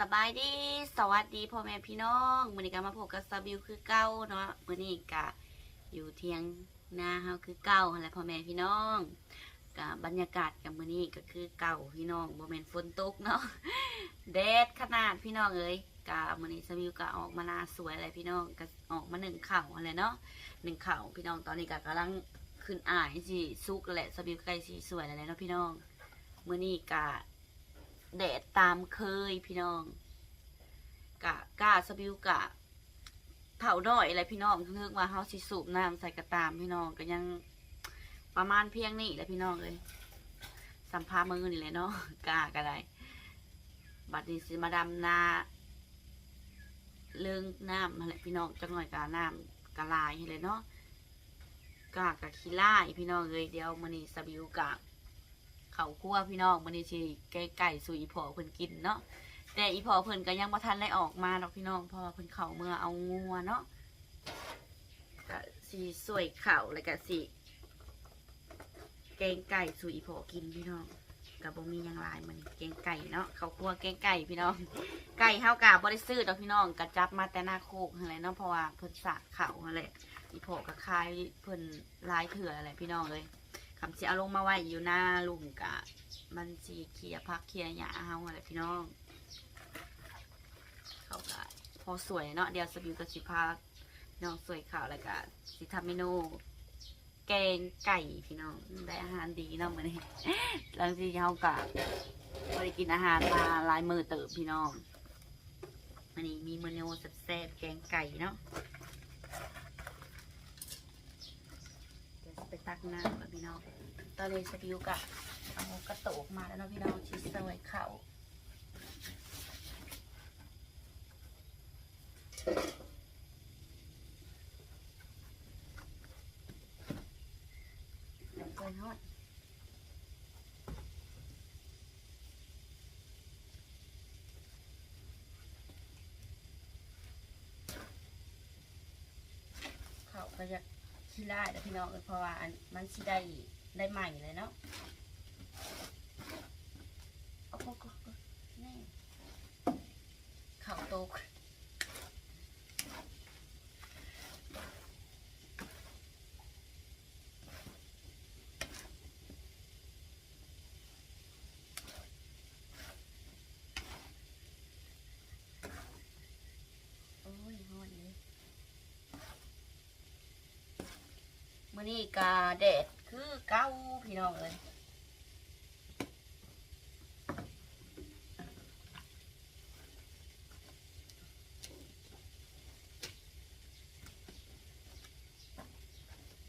สบายดีสวัสดีพ่อแม่พี่น้องมือนี้ก็มาพบกับซาบิวคือเก่าเนาะมือนี้ก็อยู่เทียงนาเฮาคือเก่าหั่นและพ่อแม่พี่น้องก็บรรยากาศกับมือนี้ก็คือเก่าพี่น้องบ่แม่นฝนตกเนาะแดดขนาดพี่น้องเอ้ยก็มื้อนี้ซาบิวก็ออกมาหน้าสวยเลยพี่น้องก็ออกมาหนึ่งเข่าอะไรเนาะหนึ่งเข่าพี่น้องตอนนี้ก็กำลังขึ้นอ่ายสิสุกแล้วแหละซาบิวใกล้สิสวยแล้วแหละเนาะพี่น้องมือนี้ก็ แดดตามเคยพี่น้องกะกาสบิวกะเผาด้อยอะไรพี่น้องเพิ่งว่าเฮาสิสูบน้ำใส่กระตามพี่น้องก็ยังประมาณเพียงนี้แหละพี่น้องเลยสัมภามือนี่เลยเนาะกาก็ได้บัดนี้สิมาดำนาเรื่องน้ำนั่นแหละพี่น้องจังหน่อยกาน้ำกะลายให้เลยเนาะกากะขี้ไล่พี่น้องเลยเดี๋ยวมื้อนี้สบิวกะ เขาคั่วพี่น้องมันนี่สิไก่ไก่สู่อีพอเพิ่นกินเนาะแต่อีพอเพิ่นก็ยังบ่ทันได้ออกมาดอกพี่น้องเพราะว่าเพิ่นเข้าเมื่อเอางัวเนาะก็สิสวยเข่าแล้วก็สิแกงไก่สู่อีพอกินพี่น้องก็บ่มียังลายมันแกงไก่เนาะเขาคั่วแกงไก่พี่น้อง ไก่เฮากะบ่ได้ซื้อดอกพี่น้องก็จับมาแต่หน้าโคกนั่นแหละเนาะเพราะว่าเพิ่นสากเขานั่นแหละอีพอก็คายเพิ่นลายเถื่ออะไรพี่น้องเลย คำสิเอาลงมาไว้อยู่หน้าลุมกะ มันสีเคียพักเคียหยาเฮาอะไรพี่น้อง เขากะพอสวยเนาะเดี๋ยวสบิวกับสิพาน้องสวยขาวแล้วก็สิทำเมนูแกงไก่พี่น้องได้อาหารดีเนาะมื้อนี้หลังจากที่เฮากะบ่ได้กินอาหารมาหลายมื้อเติบพี่น้องวันนี้มีเมนูแซ่บๆแกงไก่เนาะเดี๋ยวจะไปตักน้ำกับพี่น้อง ตอนนี้สกิลกะเอากระโตกมาแล้วเนาะพี่น้องชิสเวยเข่าเดี๋ยวเกินฮอดเขาก็จะขี้ได้แต่พี่น้องเพราะว่าอันมันสิได้ ได้ใหม่เลยเนาะเอาก็ก็นี่ข่าวโตกโอ้ยฮอนเลย มื่อนี้กาแดดคือเก้าพี่น้องเลย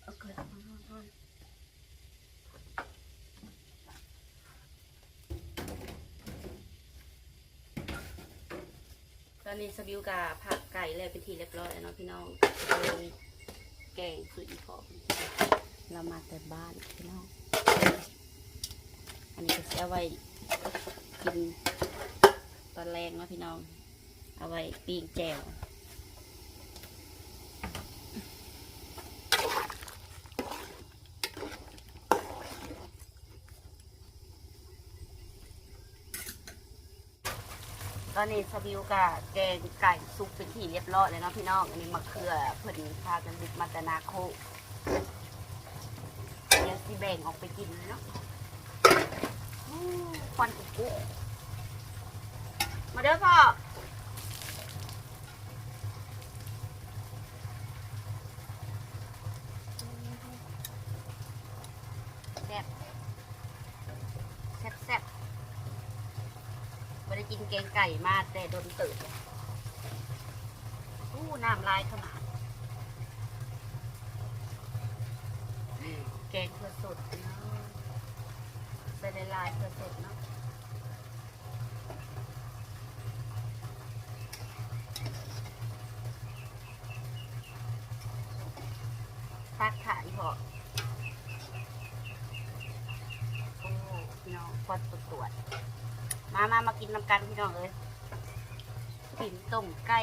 เอาเกลือมาก่อนตอนนี้สบิวกาผักไก่เลยเป็นทีเรียบร้อยแล้วเนาะพี่น้องลย แกงคืออีพอเรามาแต่บ้านพี่น้องอันนี้ก็จะเอาไว้กินตอนแรงนาะพี่น้อง เอาไว้ปีงแจ่ว ตอนนี้สบิวกับแกงไก่ซุปเป็นที่เรียบร้อยเลยเนาะพี่น้อง อันนี้มะเขือเพิ่นพากันดิบมาตนาโคเดี๋ยวสิแบ่งออกไปกินเลยเนาะควันกุ๊กมาเด้อพ่อแซ่บแซ่บ ไม่ได้กินแกงไก่มาแต่โดนตื่นอู้น้ำลายขนาดแกงเพื่อสดเนาะใส่ในลายเพื่อสดเนาะตักขายพอโอ้พี่น้องพอดตรวจ มามามากินน้ำกันพี่น้องเอ้ยปิ่นต้มไก่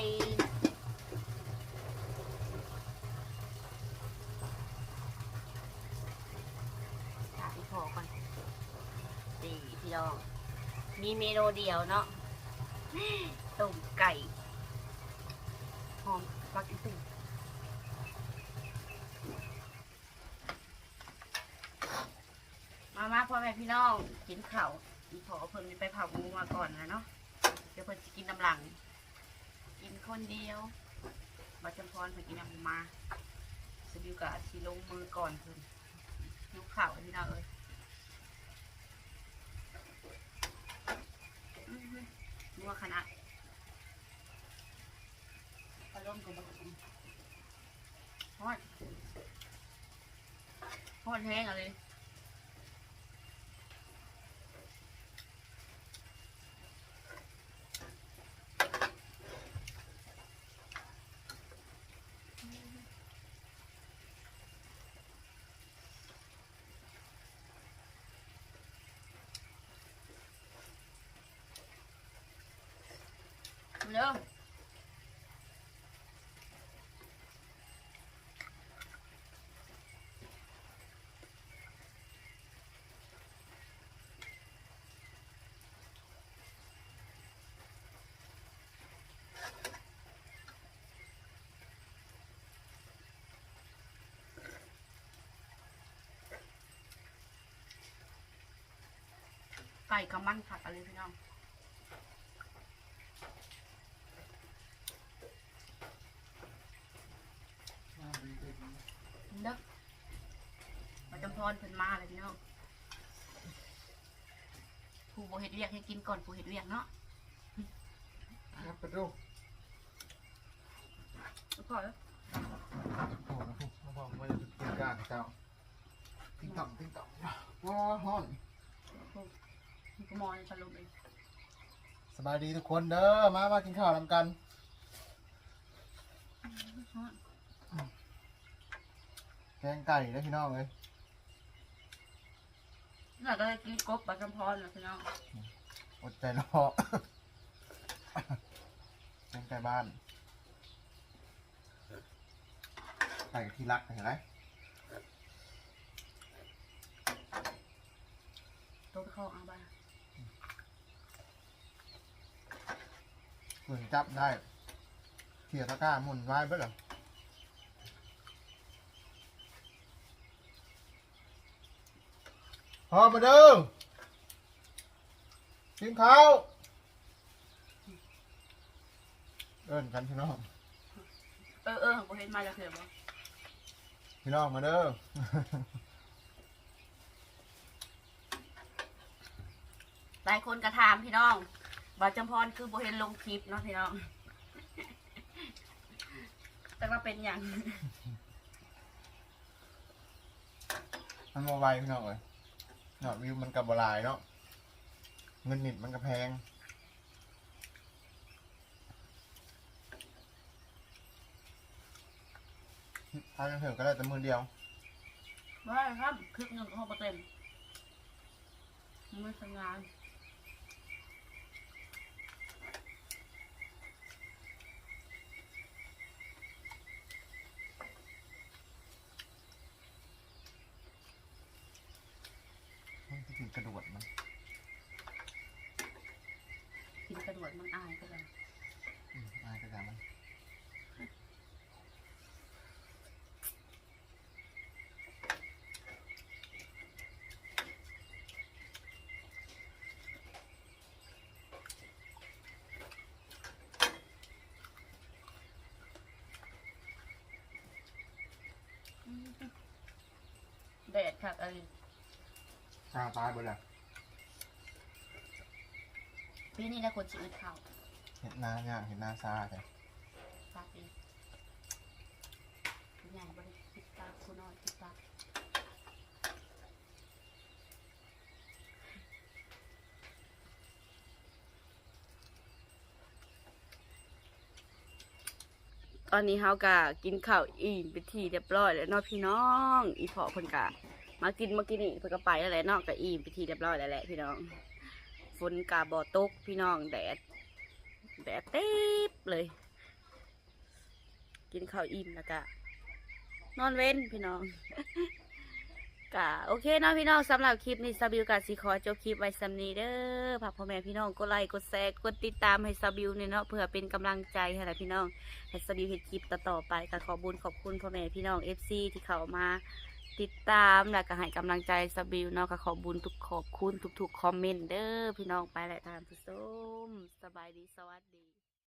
ถามพี่พอก่อนสี่พี่น้อง มีเมนูเดียวเนาะต้มไก่หอมปักอีตุ่มามาพ่อแม่พี่น้องกินข้าว อีพอเพิ่นไปเผาหมูมาก่อนนะเนาะเดี๋ยวเพิ่นจะกินน้ำหลัง กินคนเดียวบัจจำพรเพิ่นกินน้ำมาสบิวกับชีลงมือก่อนเพิ่นยกข่าวพี่น้องเอ้ยนัวขนาดอารมณ์กับบักหุ่งฮอดฮอดแห้งอะไเร็วไก่กับมันผัดอะไรพี่น้อง เด้อมาจำพรเพิ่นมาเลยพี่น้องผู้บ่เฮ็ดเวียกให้กินก่อนผู้เฮ็ดเวียกเนาะครับไปดูแล้วก็โอ้โหมาบอกว่าจะกินกากเจ้าติ้งต่ำติ้งต่ำว้าฮ้อนมันก็มองในพัดลมเองสบายดีทุกคนเด้อมามากินข้าวนำกัน แกงไก่นะพี่น้องเลยน่าก็ได้กินกบมาจำพรนะพี่น้องอดใจรอ แกงไก่บ้านไก่ที่รักเห็นไหมตัวไปเข้าเอาบ้านฝืนจับได้เขี่ยตะกร้าหมุนไว้เบ้อเหรอ พอมาเด้อกินข้าวเอิ้นกันพี่น้องเออเออของบ่เฮ็ดมาแล้วเถอะบ่พี่น้องมาเด้อ หลายคนก็ถามพี่น้องบ่จำพรคือบ่เห็นลงคลิปเนาะพี่น้อง แต่ว่าเป็นหยังมันมาไวพี่น้องเลย เนาะวิวมันกับบลายเนาะเงินนิดมันก็แพงทานเถอะก็ได้แต่มือเดียวได้ครับคลิปหนึงก็บ่เต็มไม่ทำงาน มันจะ กินกระโดดมันกินกระโดดมันอายก็เลยอืมอายกระดามันแดดค่ะอะไรชาตายไปแล้วปีนี้ได้คนชีวิตเขาเห็นหน้าย่างเห็นหน้าซาแต่ฝากเองใหญ่บริคิดตาคุณน้อยคิดตาตอนนี้เฮากะกินข้าวอิ่มเป็นทีเรียบร้อยแล้วเนาะพี่น้อง อีพอเพิ่นกะ มากินเมื่อกี้นี่เพิ่นก็ไปแล้วแหละนาะกะอิ่มเป็นทีเรียบร้อยแล้วแหละพี่น้อง ฝนกะบ่ตกพี่น้องแดดแดดเต็บเลย กินข้าวอิ่มแล้วก็นอนเว้นพี่น้องกะโอเคเนาะพี่น้องสำหรับคลิปนี้ซาบิวกะสิขอจบคลิปไว้สำนีเด้อฝากพ่อแม่พี่น้องกดไลค์กดแชร์กดติดตามให้ซาบิวเนี่ยเนาะเพื่อเป็นกำลังใจให้ละพี่น้องให้ซาบิวเฮ็ดคลิปต่อๆไปก็ขอบุญขอบคุณพ่อแม่พี่น้อง FC ที่เข้ามา ติดตามแล้วก็ให้กำลังใจสบิวเนาะก็ขอบุญทุกขอบคุณทุกๆคอมเมนต์เด้อพี่น้องไปแหละทานผู้ชมสบายดีสวัสดี